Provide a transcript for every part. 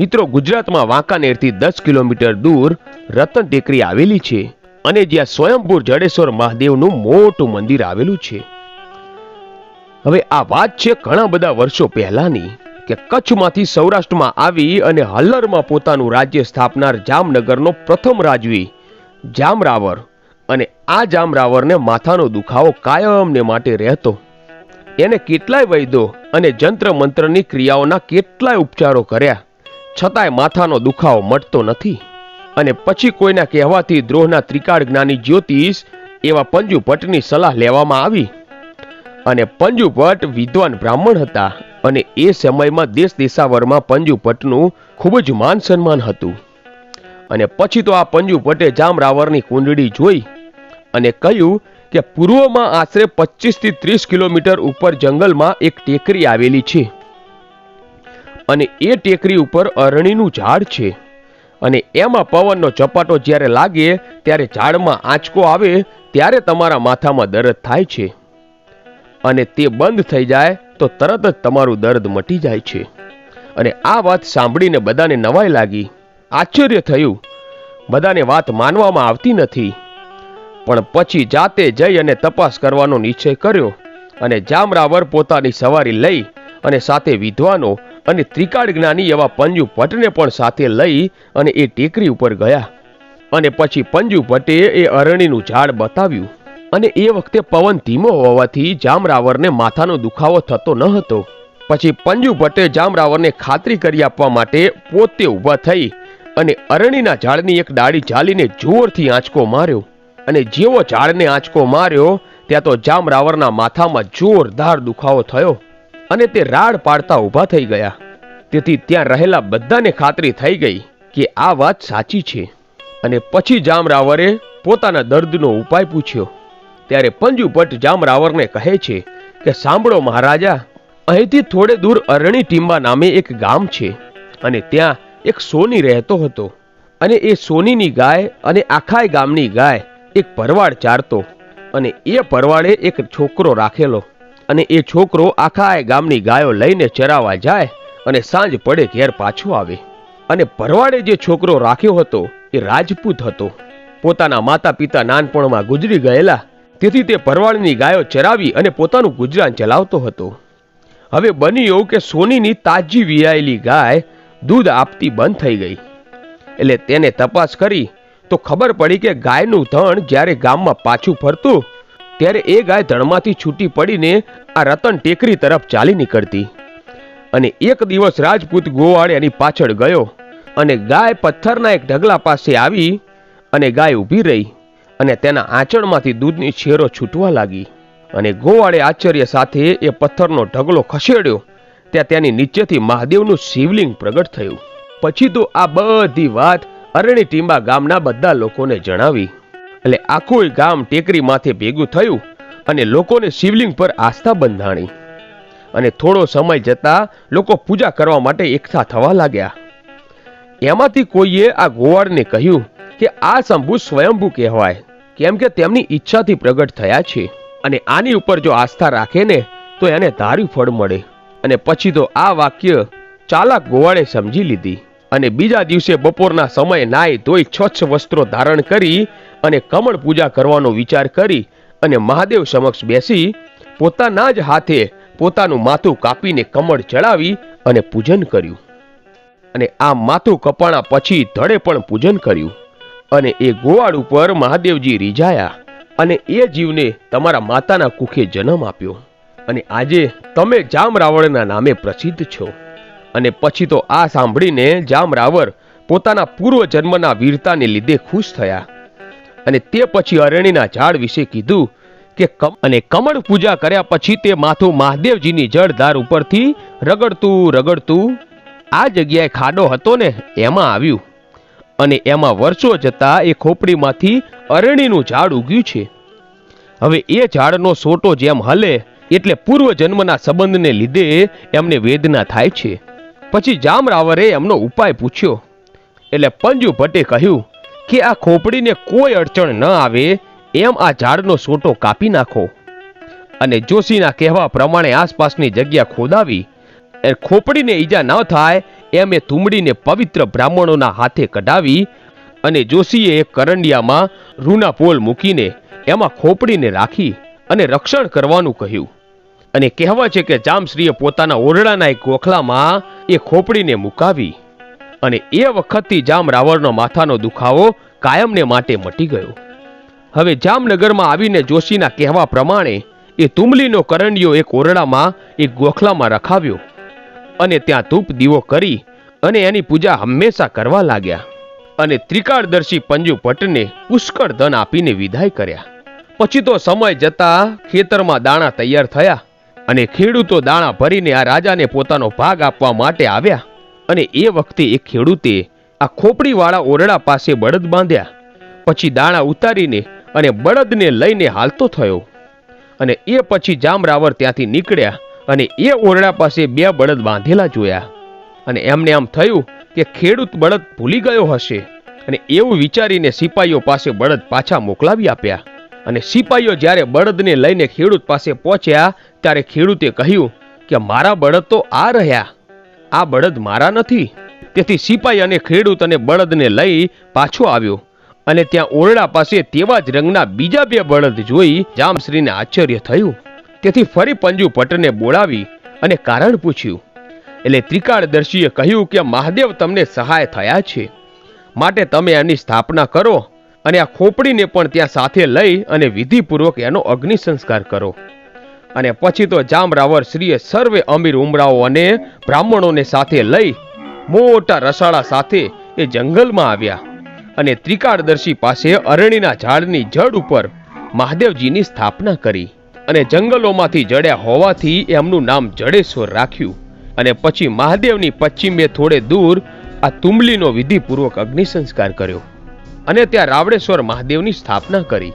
મિત્રો, ગુજરાતમાં વાંકાનેરથી દસ કિલોમીટર દૂર રતન ટેકરી આવેલી છે અને જ્યાં સ્વયંભૂર જડેશ્વર મહાદેવનું મોટું મંદિર આવેલું છે. હવે આ વાત છે ઘણા બધા વર્ષો પહેલાની કે કચ્છમાંથી સૌરાષ્ટ્રમાં આવી અને હલ્લરમાં પોતાનું રાજ્ય સ્થાપનાર જામનગરનો પ્રથમ રાજવી જામરાવર અને આ જામરાવરને માથાનો દુખાવો કાયમને માટે રહેતો. એને કેટલાય વૈદ્યો અને જંત્ર મંત્રની ક્રિયાઓના કેટલાય ઉપચારો કર્યા. છતાંય માથાનો દુખાવો મટતો નથી. અને પછી કોઈના કહેવાથી દ્રોહના ત્રિકાળ જ્ઞાની જ્યોતિષ એવા પંજુભટ્ટની સલાહ લેવામાં આવી. અને પંજુભટ્ટ વિદ્વાન બ્રાહ્મણ હતા અને એ સમયમાં દેશ દેશાવરમાં પંજુભટ્ટનું ખૂબ જ માન સન્માન હતું. અને પછી તો આ પંજુ ભટ્ટે જામરાવરની કુંડળી જોઈ અને કહ્યું કે પૂર્વમાં આશરે 25 થી ત્રીસ કિલોમીટર ઉપર જંગલમાં એક ટેકરી આવેલી છે. અને એ ટેકરી ઉપર અરણીનું ઝાડ છે. અને એમાં પવનનો ચપાટો જ્યારે લાગે, ત્યારે ઝાડમાં આંચકો આવે, ત્યારે તમારા માથામાં દર્દ થાય છે. અને તે બંધ થઈ જાય, તો તરત જ તમારું દર્દ મટી જાય છે. અને આ વાત સાંભળીને બધાને નવાઈ લાગી. આશ્ચર્ય થયું. બધાને વાત માનવામાં આવતી નથી. પણ પછી જાતે જઈ અને તપાસ કરવાનો નિશ્ચય કર્યો. અને જામરાવર પોતાની સવારી લઈ અને સાથે વિદ્વાનો અને ત્રિકાળ જ્ઞાની એવા પંજુ ભટ્ટને પણ સાથે લઈ અને એ ટેકરી ઉપર ગયા. અને પછી પંજુ ભટ્ટે એ અરણીનું ઝાડ બતાવ્યું. અને એ વખતે પવન ધીમો હોવાથી જામરાવરને માથાનો દુખાવો થતો ન હતો. પછી પંજુ ભટ્ટે જામરાવરને ખાતરી કરી આપવા માટે પોતે ઊભા થઈ અને અરણીના ઝાડની એક ડાળી ઝાલીને જોરથી આંચકો માર્યો. અને જેવો ઝાડને આંચકો માર્યો, ત્યાં તો જામરાવરના માથામાં જોરદાર દુખાવો થયો. અને તે રાડ પાડતા ઊભા થઈ ગયા. તેથી ત્યાં રહેલા બધાને ખાતરી થઈ ગઈ કે આ વાત સાચી છે. અને પછી જામરાવરે પોતાના દર્દનો ઉપાય પૂછ્યો. ત્યારે પંજુભટ્ટ જામરાવરને કહે છે કે, સાંભળો મહારાજા, અહીંથી થોડે દૂર અરણી ટીંબા નામે એક ગામ છે અને ત્યાં એક સોની રહેતો હતો. અને એ સોનીની ગાય અને આખાય ગામની ગાય એક પરવાળ ચારતો અને એ પરવાળે એક છોકરો રાખેલો. અને એ છોકરો આખા ગામની ગાયો લઈને ચરાવા જાય અને સાંજ પડે ઘેર પાછો આવે. અને ભરવાડે જે છોકરો રાખ્યો હતો, એ રાજપૂત હતો. પોતાના માતા પિતા નાનપણમાં ગુજરી ગયેલા, તેથી તે ભરવાડની ગાયો ચરાવી અને પોતાનું ગુજરાન ચલાવતો હતો. હવે બન્યું એવું કે સોનીની તાજી વિયાયેલી ગાય દૂધ આપતી બંધ થઈ ગઈ. એટલે તેને તપાસ કરી તો ખબર પડી કે ગાયનું ધણ જ્યારે ગામમાં પાછું ફરતું ત્યારે એ ગાય ધણમાંથી છૂટી પડીને આ રતન ટેકરી તરફ ચાલી નીકળતી. અને એક દિવસ રાજપૂત ગોવાળે એની પાછળ ગયો અને ગાય પથ્થરના એક ઢગલા પાસે આવી અને ગાય ઊભી રહી અને તેના આંચળમાંથી દૂધની છેરો છૂટવા લાગી. અને ગોવાળે આશ્ચર્ય સાથે એ પથ્થરનો ઢગલો ખસેડ્યો. ત્યાં તેની નીચેથી મહાદેવનું શિવલિંગ પ્રગટ થયું. પછી તો આ બધી વાત અરણી ટીંબા ગામના બધા લોકોને જણાવી. એટલે આખું ગામ ટેકરી માથે ભેગું થયું અને લોકોને શિવલિંગ પર આસ્થા બંધાણી. અને થોડો સમય જતા લોકો પૂજા કરવા માટે એકઠા થવા લાગ્યા. એમાંથી કોઈએ આ ગોવાળને કહ્યું કે આ શંભુ સ્વયંભૂ કહેવાય, કેમ કે તેમની ઈચ્છાથી પ્રગટ થયા છે. અને આની ઉપર જો આસ્થા રાખે ને, તો એને ધાર્યું ફળ મળે. અને પછી તો આ વાક્ય ચાલાક ગોવાળે સમજી લીધી. અને બીજા દિવસે બપોરના સમયે નાય ધોઈ સ્વચ્છ વસ્ત્રો ધારણ કરી અને કમળ પૂજા કરવાનો વિચાર કરી અને મહાદેવ સમક્ષ બેસી પોતાના જ હાથે પોતાનું માથું કાપીને કમળ ચડાવી અને પૂજન કર્યું. અને આ માથું કપાણા પછી ધડે પણ પૂજન કર્યું. અને એ ગોવાળ ઉપર મહાદેવજી રીઝાયા અને એ જીવને તમારા માતાના કુખે જન્મ આપ્યો. અને આજે તમે જામ રાવણના નામે પ્રસિદ્ધ છો. અને પછી તો આ સાંભળીને જામ રાવર પોતાના પૂર્વ જન્મના વીરતાને લીધે ખુશ થયા. અને તે પછી અરણીના ઝાડ વિશે કીધું કે અને કમળ પૂજા કર્યા પછી તે માથું મહાદેવજીની જળધાર ઉપરથી રગડતું રગડતું આ જગ્યાએ ખાડો હતો ને એમાં આવ્યું. અને એમાં વર્ષો જતા એ ખોપડીમાંથી અરણીનું ઝાડ ઉગ્યું છે. હવે એ ઝાડનો સોટો જેમ હલે, એટલે પૂર્વ જન્મના સંબંધને લીધે એમને વેદના થાય છે. પછી જામરાવરે એમનો ઉપાય પૂછ્યો. એટલે પંજુ ભટ્ટે કહ્યું કે આ ખોપડીને કોઈ અડચણ ન આવે, એમ આ ઝાડનો સોટો કાપી નાખો. અને જોશીના કહેવા પ્રમાણે આસપાસની જગ્યા ખોદાવી એ ખોપડીને ઈજા ન થાય એમ એ તુંબડીને પવિત્ર બ્રાહ્મણોના હાથે કઢાવી, અને જોશીએ કરંડિયામાં રૂના પોલ મૂકીને એમાં ખોપડીને રાખી અને રક્ષણ કરવાનું કહ્યું. અને કહેવાય છે કે જામશ્રીએ પોતાના ઓરડાના એક ગોખલામાં એ ખોપડીને મુકાવી અને એ વખતથી જામ રાવણનો માથાનો દુખાવો કાયમને માટે મટી ગયો. હવે જામનગરમાં આવીને જોશીના કહેવા પ્રમાણે એ તુમલીનો કરંડિયો એક ઓરડામાં એક ગોખલામાં રખાવ્યો અને ત્યાં ધૂપ દીવો કરી અને એની પૂજા હંમેશા કરવા લાગ્યા અને ત્રિકાળદર્શી પંજુ ભટ્ટને પુષ્કળ ધન આપીને વિદાય કર્યા. પછી તો સમય જતા ખેતરમાં દાણા તૈયાર થયા અને ખેડૂતો દાણા ભરીને આ રાજાને પોતાનો ભાગ આપવા માટે આવ્યા. અને એ વખતે એક ખેડૂતે આ ખોપડીવાળા ઓરડા પાસે બળદ બાંધ્યા. પછી દાણા ઉતારીને અને બળદને લઈને હાલતો થયો. અને એ પછી જામરાવર ત્યાંથી નીકળ્યા અને એ ઓરડા પાસે બે બળદ બાંધેલા જોયા. અને એમને આમ થયું કે ખેડૂત બળદ ભૂલી ગયો હશે. અને એવું વિચારીને સિપાઈઓ પાસે બળદ પાછા મોકલાવી આપ્યા. અને સિપાહીઓ જ્યારે બળદને લઈને ખેડૂત પાસે પહોંચ્યા, ત્યારે ખેડૂતે કહ્યું કે, મારા બળદ તો આ રહ્યા. આ બળદ મારા નથી. તેથી સિપાહી અને ખેડૂત અને બળદને લઈ પાછો આવ્યો અને ત્યાં ઓરડા પાસે તેવા જ રંગના બીજા બે બળદ જોઈ જામશ્રીને આશ્ચર્ય થયું. તેથી ફરી પંજુ ભટ્ટને બોલાવી અને કારણ પૂછ્યું. એટલે ત્રિકાળદર્શીએ કહ્યું કે, મહાદેવ તમને સહાય થયા છે. માટે તમે એની સ્થાપના કરો અને આ ખોપડીને પણ ત્યાં સાથે લઈ અને વિધિપૂર્વક એનો અગ્નિ સંસ્કાર કરો. અને પછી તો જામરાવર શ્રીએ સર્વે અમીર ઉમરાઓ અને બ્રાહ્મણોને સાથે લઈ મોટા રસાળા સાથે એ જંગલમાં આવ્યા અને ત્રિકાળદર્શી પાસે અરણીના ઝાડની જડ ઉપર મહાદેવજીની સ્થાપના કરી અને જંગલોમાંથી જડ્યા હોવાથી એમનું નામ જડેશ્વર રાખ્યું અને પછી મહાદેવની પશ્ચિમે થોડે દૂર આ તુંબલીનો વિધિપૂર્વક અગ્નિ સંસ્કાર કર્યો. અને ત્યાં રાવડેશ્વર મહાદેવની સ્થાપના કરી.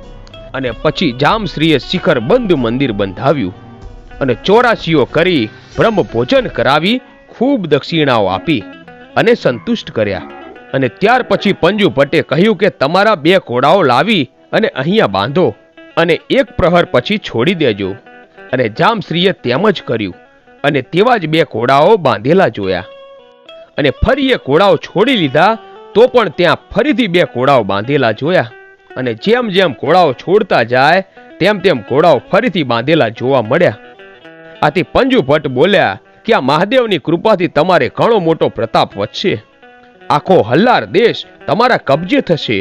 અને પછી જામશ્રીએ શિખર બંધ મંદિર બંધાવ્યું. અને ચોરાશીઓ કરી બ્રહ્મ ભોજન કરાવી, ખૂબ દક્ષિણાઓ આપી અને સંતુષ્ટ કર્યા. અને ત્યાર પછી પંજુ ભટ્ટે કહ્યું કે તમારા બે ઘોડાઓ લાવી અને અહીંયા બાંધો અને એક પ્રહર પછી છોડી દેજો. અને જામશ્રીએ તેમ જ કર્યું. અને તેવા જ બે ઘોડાઓ બાંધેલા જોયા. અને ફરી એ ઘોડાઓ છોડી લીધા તો પણ ત્યાં ફરીથી બે ઘોડાઓ બાંધેલા જોયા અને જેમ જેમ ઘોડાઓ છોડતા જાય, તેમ તેમ ઘોડાઓ ફરીથી બાંધેલા જોવા મળ્યા. આથી પંજુ ભટ્ટ બોલ્યા કે આ મહાદેવની કૃપાથી તમારે ઘણો મોટો પ્રતાપ વધશે. આખો હલ્લાર દેશ તમારા કબજે થશે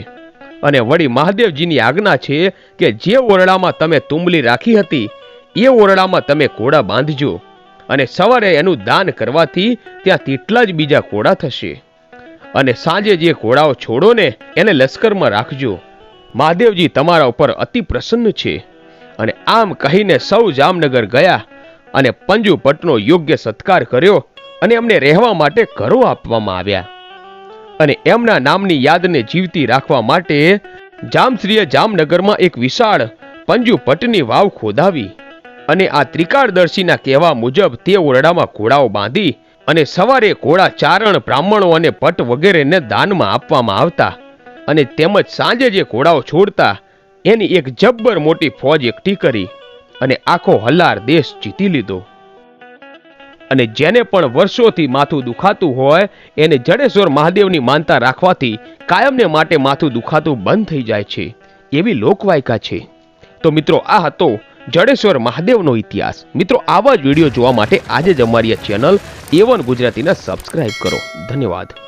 અને વળી મહાદેવજીની આજ્ઞા છે કે જે ઓરડામાં તમે તુંબલી રાખી હતી, એ ઓરડામાં તમે ઘોડા બાંધજો અને સવારે એનું દાન કરવાથી ત્યાં તેટલા જ બીજા ઘોડા થશે. અને સાંજે જે ઘોડાઓ છોડો ને, એને લશ્કરમાં રાખજો. મહાદેવજી તમારા ઉપર અતિ પ્રસન્ન છે. અને આમ કહીને સૌ જામનગર ગયા અને પંજુ ભટ્ટનો યોગ્ય સત્કાર કર્યો અને એમને રહેવા માટે ઘરો આપવામાં આવ્યા. અને એમના નામની યાદને જીવતી રાખવા માટે જામશ્રીએ જામનગરમાં એક વિશાળ પંજુ ભટ્ટની વાવ ખોદાવી અને આ ત્રિકાળદર્શીના કહેવા મુજબ તે ઓરડામાં ઘોડાઓ બાંધી અને સવારે ઘોડા ચારણ, બ્રાહ્મણો અને ભટ્ટ વગેરેને દાનમાં આપવામાં આવતા અને તેમજ સાંજે જે ઘોડાઓ છોડતા, એની એક જબ્બર મોટી ફોજ એકઠી કરી અને આખો હલ્લાર દેશ જીતી લીધો. અને જેને પણ વર્ષોથી માથું દુખાતું હોય, એને જડેશ્વર મહાદેવની માનતા રાખવાથી કાયમને માટે માથું દુખાતું બંધ થઈ જાય છે, એવી લોકવાયકા છે. તો મિત્રો, આ હતો જડેશ્વર મહાદેવનો ઇતિહાસ. મિત્રો, આવા જ વીડિયો જોવા માટે આજે જ અમારી ચેનલ એવન વન ગુજરાતીને સબસ્ક્રાઇબ કરો. ધન્યવાદ.